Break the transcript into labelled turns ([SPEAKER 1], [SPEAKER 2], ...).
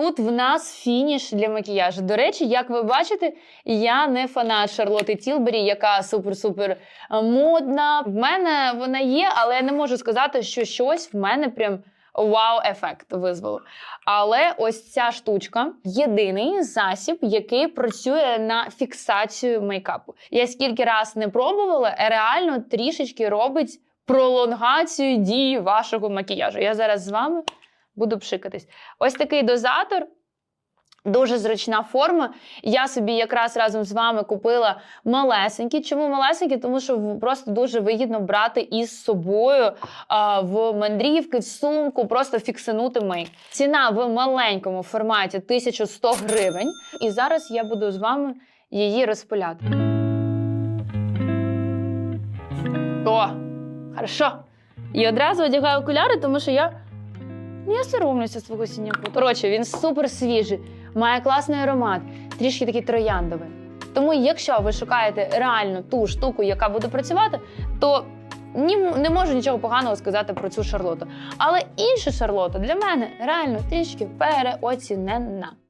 [SPEAKER 1] тут в нас фініш для макіяжу. До речі, як ви бачите, я не фанат Шарлоти Тілбері, яка супер-супер е, модна. В мене вона є, але я не можу сказати, що щось в мене прям вау-ефект визвало. Але ось ця штучка єдиний засіб, який працює на фіксацію мейкапу. Я скільки раз не пробувала, реально трішечки робить пролонгацію дії вашого макіяжу. Я зараз з вами буду пшикатись. Ось такий дозатор. Дуже зручна форма. Я собі якраз разом з вами купила малесенькі. Чому малесенькі? Тому що просто дуже вигідно брати із собою а, в мандрівки, в сумку, просто фіксанути мейк. Ціна в маленькому форматі 1100 гривень. І зараз я буду з вами її розпиляти. О, хорошо. І одразу одягаю окуляри, тому що я. Ну, я соромлюся свого сіняку. Коротше, він супер свіжий, має класний аромат, трішки такий трояндовий. Тому, якщо ви шукаєте реально ту штуку, яка буде працювати, то ні, не можу нічого поганого сказати про цю шарлоту. Але інша шарлота для мене реально трішки переоцінена.